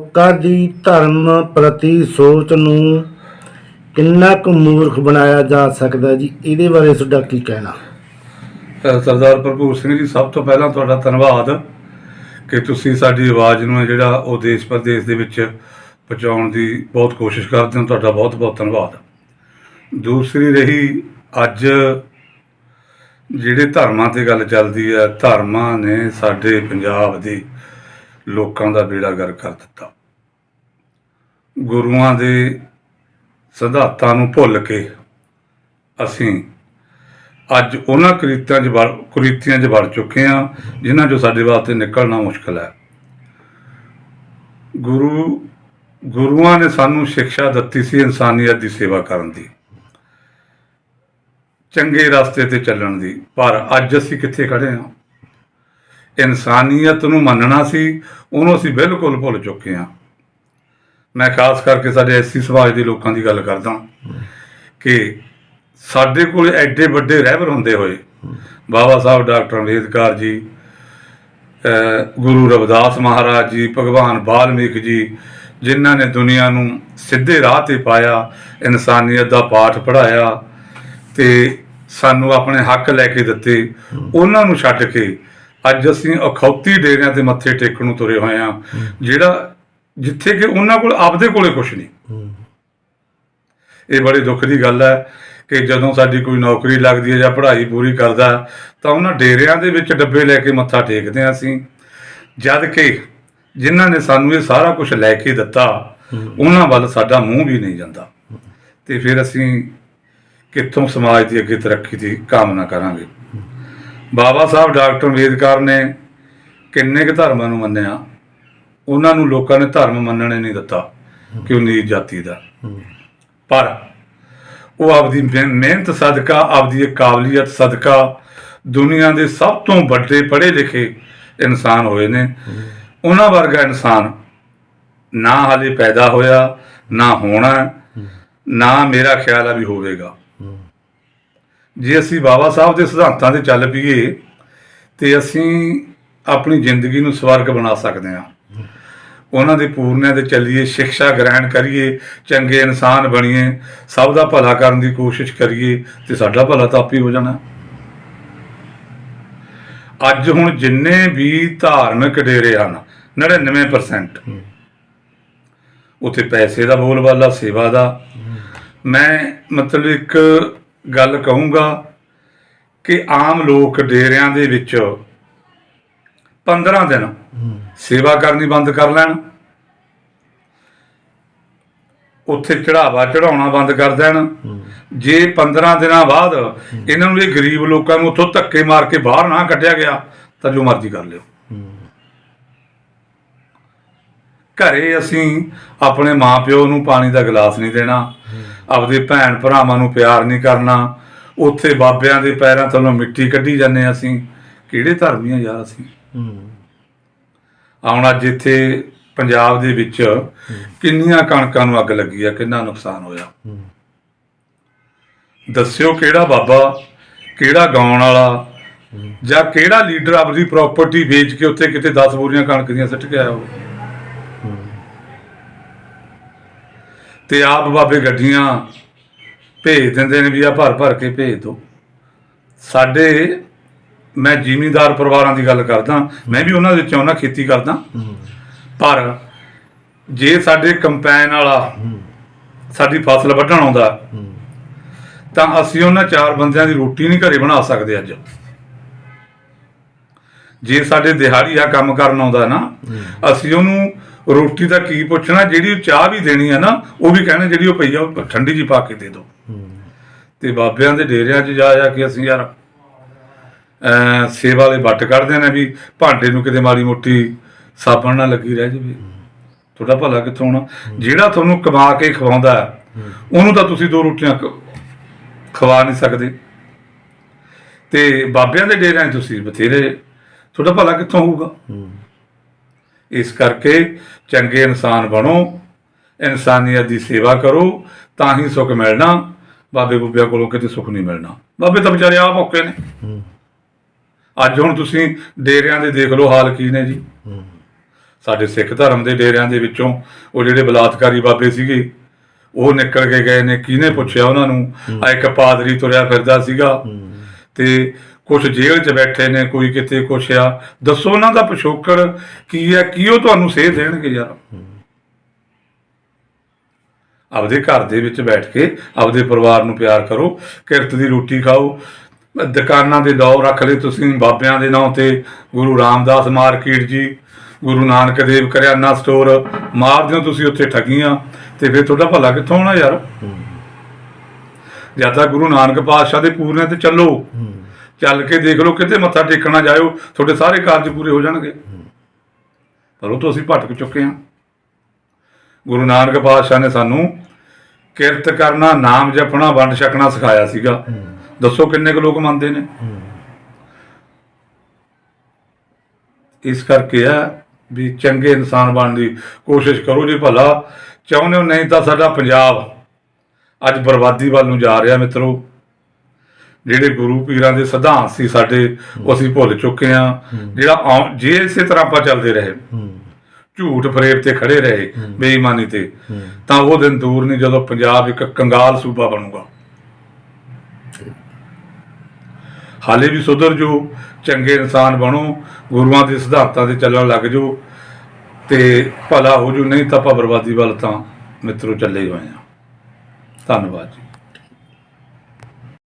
ਲੋਕਾਂ ਦੀ ਧਰਮ ਪ੍ਰਤੀ ਸੋਚ ਨੂੰ ਕਿੰਨਾ ਕੁ ਮੂਰਖ ਬਣਾਇਆ ਜਾ ਸਕਦਾ ਜੀ? ਇਹਦੇ ਬਾਰੇ ਤੁਹਾਡਾ ਕੀ ਕਹਿਣਾ? ਸਰਦਾਰ ਭਰਪੂਰ ਸਿੰਘ ਜੀ, ਸਭ ਤੋਂ ਪਹਿਲਾਂ ਤੁਹਾਡਾ ਧੰਨਵਾਦ ਕਿ ਤੁਸੀਂ ਸਾਡੀ ਆਵਾਜ਼ ਨੂੰ ਜਿਹੜਾ ਉਹ ਦੇਸ਼ ਪ੍ਰਦੇਸ਼ ਦੇ ਵਿੱਚ ਪਹੁੰਚਾਉਣ ਦੀ ਬਹੁਤ ਕੋਸ਼ਿਸ਼ ਕਰਦੇ ਹੋ। ਤੁਹਾਡਾ ਬਹੁਤ ਬਹੁਤ ਧੰਨਵਾਦ। ਦੂਸਰੀ ਰਹੀ ਅੱਜ ਜਿਹੜੇ ਧਰਮਾਂ ਤੇ ਗੱਲ ਚੱਲਦੀ ਹੈ, ਧਰਮਾਂ ਨੇ ਸਾਡੇ ਪੰਜਾਬ ਦੀ ਲੋਕਾਂ ਦਾ ਬੇੜਾ ਗਰ ਕਰ ਦਿੱਤਾ। ਗੁਰੂਆਂ ਦੇ ਸਿਧਾਂਤਾਂ ਨੂੰ ਭੁੱਲ ਕੇ ਅਸੀਂ ਅੱਜ ਉਹਨਾਂ ਕ੍ਰਿਤੀਆਂ 'ਚ ਵੜ, ਕੁਰੀਤੀਆਂ 'ਚ ਵੜ ਚੁੱਕੇ ਹਾਂ, ਜਿਨ੍ਹਾਂ 'ਚੋਂ ਸਾਡੇ ਵਾਸਤੇ ਨਿਕਲਣਾ ਮੁਸ਼ਕਲ ਹੈ। ਗੁਰੂ, ਗੁਰੂਆਂ ਨੇ ਸਾਨੂੰ ਸਿੱਖਿਆ ਦਿੱਤੀ ਸੀ ਇਨਸਾਨੀਅਤ ਦੀ ਸੇਵਾ ਕਰਨ ਦੀ। ਚੰਗੇ ਰਸਤੇ ਤੇ ਚੱਲਣ ਦੀ। ਪਰ ਅੱਜ ਅਸੀਂ ਕਿੱਥੇ ਖੜੇ ਹਾਂ? ਇਨਸਾਨੀਅਤ ਨੂੰ ਮੰਨਣਾ ਸੀ, ਉਹਨੂੰ ਅਸੀਂ ਬਿਲਕੁਲ ਭੁੱਲ ਚੁੱਕੇ ਹਾਂ। ਮੈਂ ਖਾਸ ਕਰਕੇ ਸਾਡੇ ਐਸੀ ਸਮਾਜ ਦੇ ਲੋਕਾਂ ਦੀ ਗੱਲ ਕਰਦਾ ਕਿ ਸਾਡੇ ਕੋਲ ਐਡੇ ਵੱਡੇ ਰਹਿਬਰ ਹੁੰਦੇ ਹੋਏ, ਬਾਬਾ ਸਾਹਿਬ ਡਾਕਟਰ ਅੰਬੇਦਕਰ ਜੀ ਗੁਰੂ ਰਵਿਦਾਸ ਮਹਾਰਾਜ ਜੀ, ਭਗਵਾਨ ਬਾਲਮੀਕ ਜੀ, ਜਿਨ੍ਹਾਂ ਨੇ ਦੁਨੀਆ ਨੂੰ ਸਿੱਧੇ ਰਾਹ ਤੇ ਪਾਇਆ, ਇਨਸਾਨੀਅਤ ਦਾ ਪਾਠ ਪੜਾਇਆ ਤੇ ਸਾਨੂੰ ਆਪਣੇ ਹੱਕ ਲੈ ਕੇ ਦਿੱਤੇ, ਉਹਨਾਂ ਨੂੰ ਛੱਡ ਕੇ ਅੱਜ ਅਸੀਂ ਅਖੌਤੀ ਡੇਰਿਆਂ ਤੇ ਮੱਥੇ ਟੇਕਣ ਨੂੰ ਤੁਰੇ ਹੋਏ ਆ ਜਿਹੜਾ ਜਿੱਥੇ ਕਿ ਉਹਨਾਂ ਕੋਲ ਆਪਦੇ ਕੋਲੇ ਕੁਝ ਨਹੀਂ। ਇਹ ਬੜੀ ਦੁੱਖ ਦੀ ਗੱਲ ਹੈ ਕਿ ਜਦੋਂ ਸਾਡੀ ਕੋਈ ਨੌਕਰੀ ਲੱਗਦੀ ਹੈ ਜਾਂ ਪੜ੍ਹਾਈ ਪੂਰੀ ਕਰਦਾ, ਤਾਂ ਉਹਨਾਂ ਡੇਰਿਆਂ ਦੇ ਵਿੱਚ ਡੱਬੇ ਲੈ ਕੇ ਮੱਥਾ ਟੇਕਦੇ ਹਾਂ ਅਸੀਂ। ਜਦ ਕਿ ਜਿਨ੍ਹਾਂ ਨੇ ਸਾਨੂੰ ਇਹ ਸਾਰਾ ਕੁਝ ਲੈ ਕੇ ਦਿੱਤਾ, ਉਹਨਾਂ ਵੱਲ ਸਾਡਾ ਮੂੰਹ ਵੀ ਨਹੀਂ ਜਾਂਦਾ। ਤੇ ਫਿਰ ਅਸੀਂ ਕਿੱਥੋਂ ਸਮਾਜ ਦੀ ਅੱਗੇ ਤਰੱਕੀ ਦੀ ਕਾਮਨਾ ਕਰਾਂਗੇ? ਬਾਬਾ ਸਾਹਿਬ ਡਾਕਟਰ ਅੰਬੇਦਕਰ ਨੇ ਕਿੰਨੇ ਕੁ ਧਰਮਾਂ ਨੂੰ ਮੰਨਿਆ? ਉਹਨਾਂ ਨੂੰ ਲੋਕਾਂ ਨੇ ਧਰਮ ਮੰਨਣੇ ਨਹੀਂ ਦਿੱਤਾ ਕਿ ਉਹ ਨੀਚ ਜਾਤੀ ਦਾ। ਪਰ ਉਹ ਆਪਦੀ ਮਿਹਨਤ ਸਦਕਾ, ਆਪਦੀ ਕਾਬਲੀਅਤ ਸਦਕਾ ਦੁਨੀਆ ਦੇ ਸਭ ਤੋਂ ਵੱਡੇ ਪੜ੍ਹੇ ਲਿਖੇ ਇਨਸਾਨ ਹੋਏ ਨੇ। ਉਹਨਾਂ ਵਰਗਾ ਇਨਸਾਨ ਨਾ ਹਾਲੇ ਪੈਦਾ ਹੋਇਆ, ਨਾ ਹੋਣਾ, ਨਾ ਮੇਰਾ ਖਿਆਲ ਆ ਵੀ ਹੋਵੇਗਾ। ਜੇ ਅਸੀਂ ਬਾਬਾ ਸਾਹਿਬ ਦੇ ਸਿਧਾਂਤਾਂ ਤੇ ਚੱਲ ਪਈਏ ਤੇ ਅਸੀਂ ਆਪਣੀ ਜ਼ਿੰਦਗੀ ਨੂੰ ਸਵਰਗ ਬਣਾ ਸਕਦੇ ਹਾਂ। ਉਹਨਾਂ ਦੇ ਪੂਰਨਿਆਂ ਤੇ ਚੱਲੀਏ ਸਿੱਖਿਆ ਗ੍ਰਹਿਣ ਕਰੀਏ ਚੰਗੇ ਇਨਸਾਨ ਬਣੀਏ ਸਭ ਦਾ ਭਲਾ ਕਰਨ ਦੀ ਕੋਸ਼ਿਸ਼ ਕਰੀਏ ਤੇ ਸਾਡਾ ਭਲਾ ਤਾਂ ਆਪੇ ਹੋ ਜਾਣਾ। ਅੱਜ ਹੁਣ ਜਿੰਨੇ ਵੀ ਧਾਰਮਿਕ ਡੇਰੇ ਹਨ 99% ਉੱਥੇ ਪੈਸੇ ਦਾ ਬੋਲਬਾਲਾ ਸੇਵਾ ਦਾ। ਮੈਂ ਮਤਲਬ ਇੱਕ ਗੱਲ ਕਹੂੰਗਾ ਕਿ ਆਮ ਲੋਕ ਡੇਰਿਆਂ ਦੇ ਵਿੱਚ 15 ਦਿਨ ਸੇਵਾ ਕਰਨੀ ਬੰਦ ਕਰ ਲੈਣ। ਉੱਥੇ ਚੜਾਵਾ ਚੜਾਉਣਾ ਬੰਦ ਕਰ ਦੇਣ। ਜੇ 15 ਦਿਨਾਂ ਬਾਅਦ ਇਹਨਾਂ ਨੂੰ ਇਹ ਗਰੀਬ ਲੋਕਾਂ ਨੂੰ ਉੱਥੋਂ ਧੱਕੇ ਮਾਰ ਕੇ ਬਾਹਰ ਨਾ ਕੱਢਿਆ ਗਿਆ ਤਾਂ ਜੋ ਮਰਜ਼ੀ ਕਰ ਲਿਓ। ਘਰੇ ਅਸੀਂ ਆਪਣੇ ਮਾਪਿਓ ਨੂੰ ਪਾਣੀ ਦਾ ਗਲਾਸ ਨਹੀਂ ਦੇਣਾ। ਆਪਦੇ ਭੈਣ ਭਰਾਵਾਂ ਨੂੰ ਪਿਆਰ ਨਹੀਂ ਕਰਨਾ। ਉੱਥੇ ਬਾਬਿਆਂ ਦੇ ਪੈਰਾਂ ਥੱਲੋਂ ਮਿੱਟੀ ਕੱਢੀ ਜਾਂਦੇ ਅਸੀਂ। ਕਿਹੜੇ ਧਰਮੀ ਆ ਯਾਰ ਅਸੀਂ? ਹੁਣ ਅੱਜ ਇੱਥੇ ਪੰਜਾਬ ਦੇ ਵਿੱਚ ਕਿੰਨੀਆਂ ਕਣਕਾਂ ਨੂੰ ਅੱਗ ਲੱਗੀ ਆ ਕਿੰਨਾ ਨੁਕਸਾਨ ਹੋਇਆ। ਦੱਸਿਓ ਕਿਹੜਾ ਬਾਬਾ ਕਿਹੜਾ ਗਾਉਣ ਵਾਲਾ ਜਾਂ ਕਿਹੜਾ ਲੀਡਰ ਆਪਣੀ ਪ੍ਰਾਪਰਟੀ ਵੇਚ ਕੇ ਉੱਥੇ ਕਿਤੇ 10 ਬੋਰੀਆਂ ਕਣਕ ਦੀਆਂ ਸਿੱਟ ਕੇ ਆਇਆ ਹੋ ਤੇ ਆਪ ਬਾਬੇ ਗੱਡੀਆਂ ਭੇਜ ਦਿੰਦੇ ਨੇ ਵੀ ਆ ਭਰ ਭਰ ਕੇ ਭੇਜ ਦਿਓ ਸਾਡੇ, ਮੈਂ ਜ਼ਿਮੀਂਦਾਰ ਪਰਿਵਾਰਾਂ ਦੀ ਗੱਲ ਕਰਦਾ, ਮੈਂ ਵੀ ਉਹਨਾਂ ਦੇ ਵਿੱਚੋਂ ਨਾ ਖੇਤੀ ਕਰਦਾ। ਪਰ ਜੇ ਸਾਡੇ ਕੰਪੈਨ ਵਾਲਾ ਸਾਡੀ ਫਸਲ ਵੱਢਣ ਆਉਂਦਾ, ਤਾਂ ਅਸੀਂ ਉਹਨਾਂ ਚਾਰ ਬੰਦਿਆਂ ਦੀ ਰੋਟੀ ਨਹੀਂ ਘਰੇ ਬਣਾ ਸਕਦੇ ਅੱਜ। ਜੇ ਸਾਡੇ ਦਿਹਾੜੀ ਆ ਕੰਮ ਕਰਨ ਆਉਂਦਾ ਨਾ, ਅਸੀਂ ਉਹਨੂੰ ਰੋਟੀ ਦਾ ਕੀ ਪੁੱਛਣਾ ਜਿਹੜੀ ਚਾਹ ਵੀ ਦੇਣੀ ਆ ਨਾ ਉਹ ਵੀ ਕਹਿਣਾ ਜਿਹੜੀ ਉਹ ਪਈ ਆ ਉਹ ਠੰਡੀ ਜੀ ਪਾ ਕੇ ਦੇ ਦਿਓ ਤੇ ਬਾਬਿਆਂ ਦੇ ਡੇਰਿਆਂ 'ਚ ਜਾ ਜਾ ਕੇ ਅਸੀਂ ਯਾਰ ਸੇਵਾ ਦੇ ਵੱਟ ਕੱਢਦੇ ਨੇ ਵੀ ਭਾਂਡੇ ਨੂੰ ਕਿਤੇ ਮਾੜੀ ਮੋਟੀ ਸਾਬਣ ਨਾ ਲੱਗੀ ਰਹਿ ਜਾਵੇ। ਤੁਹਾਡਾ ਭਲਾ ਕਿੱਥੋਂ ਹੋਣਾ? ਜਿਹੜਾ ਤੁਹਾਨੂੰ ਕਮਾ ਕੇ ਖਵਾਉਂਦਾ ਹੈ, ਉਹਨੂੰ ਤਾਂ ਤੁਸੀਂ ਦੋ ਰੋਟੀਆਂ ਖਵਾ ਨਹੀਂ ਸਕਦੇ। ਤੇ ਬਾਬਿਆਂ ਦੇ ਡੇਰਿਆਂ 'ਚ ਤੁਸੀਂ ਬਥੇਰੇ ਤੁਹਾਡਾ ਭਲਾ ਕਿੱਥੋਂ ਹੋਊਗਾ? ਇਸ ਕਰਕੇ ਚੰਗੇ ਇਨਸਾਨ ਬਣੋ ਇਨਸਾਨੀਅਤ ਦੀ ਸੇਵਾ ਕਰੋ ਤਾਂ ਹੀ ਸੁੱਖ ਮਿਲਣਾ। ਬਾਬੇ ਬੁੱਬਿਆਂ ਕੋਲੋਂ ਕਿਤੇ ਸੁੱਖ ਨਹੀਂ ਮਿਲਣਾ। ਬਾਬੇ ਤਾਂ ਵਿਚਾਰੇ ਆਪ ਔਕੇ ਨੇ। ਅੱਜ ਹੁਣ ਤੁਸੀਂ ਡੇਰਿਆਂ ਦੇ ਦੇਖ ਲਓ ਹਾਲ ਕੀ ਨੇ ਜੀ। ਸਾਡੇ ਸਿੱਖ ਧਰਮ ਦੇ ਡੇਰਿਆਂ ਦੇ ਵਿੱਚੋਂ ਉਹ ਜਿਹੜੇ ਬਲਾਤਕਾਰੀ ਬਾਬੇ ਸੀਗੇ ਉਹ ਨਿਕਲ ਕੇ ਗਏ ਨੇ। ਕਿਹਨੇ ਪੁੱਛਿਆ ਉਹਨਾਂ ਨੂੰ? ਆ ਇੱਕ ਪਾਦਰੀ ਤੁਰਿਆ ਫਿਰਦਾ ਸੀਗਾ। ਤੇ ਕੁਝ ਜੇਲ੍ਹ 'ਚ ਬੈਠੇ ਨੇ ਕੋਈ ਕਿਤੇ ਕੁਛ ਆ। ਦੱਸੋ ਉਹਨਾਂ ਦਾ ਪਿਛੋਕੜ ਕੀ ਹੈ ਕੀ ਉਹ ਤੁਹਾਨੂੰ ਸੇਧ ਦੇਣਗੇ ਯਾਰ? ਆਪਦੇ ਘਰ ਦੇ ਵਿੱਚ ਬੈਠ ਕੇ ਆਪਦੇ ਪਰਿਵਾਰ ਨੂੰ ਪਿਆਰ ਕਰੋ ਕਿਰਤ ਦੀ ਰੋਟੀ ਖਾਓ। ਦੁਕਾਨਾਂ ਦੇ ਨਾਂ ਰੱਖ ਲਏ ਤੁਸੀਂ ਬਾਬਿਆਂ ਦੇ ਨਾਂ ਤੇ ਗੁਰੂ ਰਾਮਦਾਸ ਮਾਰਕੀਟ ਜੀ ਗੁਰੂ ਨਾਨਕ ਦੇਵ ਕਰਿਆਨਾ ਸਟੋਰ ਮਾਰਦੇ ਹੋ ਤੁਸੀਂ ਉੱਥੇ ਠੱਗੀਆਂ ਤੇ ਫਿਰ ਤੁਹਾਡਾ ਭਲਾ ਕਿੱਥੋਂ ਹੋਣਾ ਯਾਰ? ਜਾਂ ਤਾਂ ਗੁਰੂ ਨਾਨਕ ਪਾਤਸ਼ਾਹ ਦੇ ਪੂਰਨੇ ਤੇ ਚੱਲੋ। ਚੱਲ ਕੇ ਦੇਖ ਲਓ, ਕਿਤੇ ਮੱਥਾ ਟੇਕਣਾ ਜਾਇਓ, ਤੁਹਾਡੇ ਸਾਰੇ ਕਾਰਜ ਪੂਰੇ ਹੋ ਜਾਣਗੇ। ਪਰ ਉਹ ਤੋਂ ਅਸੀਂ ਭਟਕ ਚੁੱਕੇ ਹਾਂ। ਗੁਰੂ ਨਾਨਕ ਪਾਤਸ਼ਾਹ ਨੇ ਸਾਨੂੰ ਕਿਰਤ ਕਰਨਾ, ਨਾਮ ਜਪਣਾ, ਵੰਡ ਛਕਣਾ ਸਿਖਾਇਆ ਸੀਗਾ। ਦੱਸੋ ਕਿੰਨੇ ਕੁ ਲੋਕ ਮੰਨਦੇ ਨੇ? ਇਸ ਕਰਕੇ ਆ ਵੀ ਚੰਗੇ ਇਨਸਾਨ ਬਣਨ ਦੀ ਕੋਸ਼ਿਸ਼ ਕਰੋ ਜੇ ਭਲਾ। ਚਾਹੁੰਦੇ ਹੋ ਨਹੀਂ ਤਾਂ ਸਾਡਾ ਪੰਜਾਬ ਅੱਜ ਬਰਬਾਦੀ ਵੱਲ ਨੂੰ ਜਾ ਰਿਹਾ ਮਿੱਤਰੋ। ਜਿਹੜੇ ਗੁਰੂ ਪੀਰਾਂ ਦੇ ਸਿਧਾਂਤ ਸੀ ਸਾਡੇ, ਉਹ ਅਸੀਂ ਭੁੱਲ ਚੁੱਕੇ ਆ ਜਿਹੜਾ ਆਉ- ਜੇ ਇਸੇ ਤਰ੍ਹਾਂ ਆਪਾਂ ਚੱਲਦੇ ਰਹੇ, ਝੂਠ ਫਰੇਬ ਤੇ ਖੜੇ ਰਹੇ, ਬੇਈਮਾਨੀ ਤੇ, ਤਾਂ ਉਹ ਦਿਨ ਦੂਰ ਨਹੀਂ ਜਦੋਂ ਪੰਜਾਬ ਇੱਕ ਕੰਗਾਲ ਸੂਬਾ ਬਣੂਗਾ। ਹਾਲੇ ਵੀ ਸੁਧਰ ਜੋ ਚੰਗੇ ਇਨਸਾਨ ਬਣੋ, ਗੁਰੂਆਂ ਦੇ ਸਿਧਾਂਤਾਂ ਤੇ ਚੱਲਣ ਲੱਗ ਜੋ ਤੇ ਭਲਾ ਹੋ ਜੂ ਨਹੀਂ ਤਾਂ ਆਪਾਂ ਬਰਬਾਦੀ ਵੱਲ ਤਾਂ ਮਿੱਤਰੋ ਚੱਲੇ ਹੋਏ ਆ ਧੰਨਵਾਦ ਜੀ।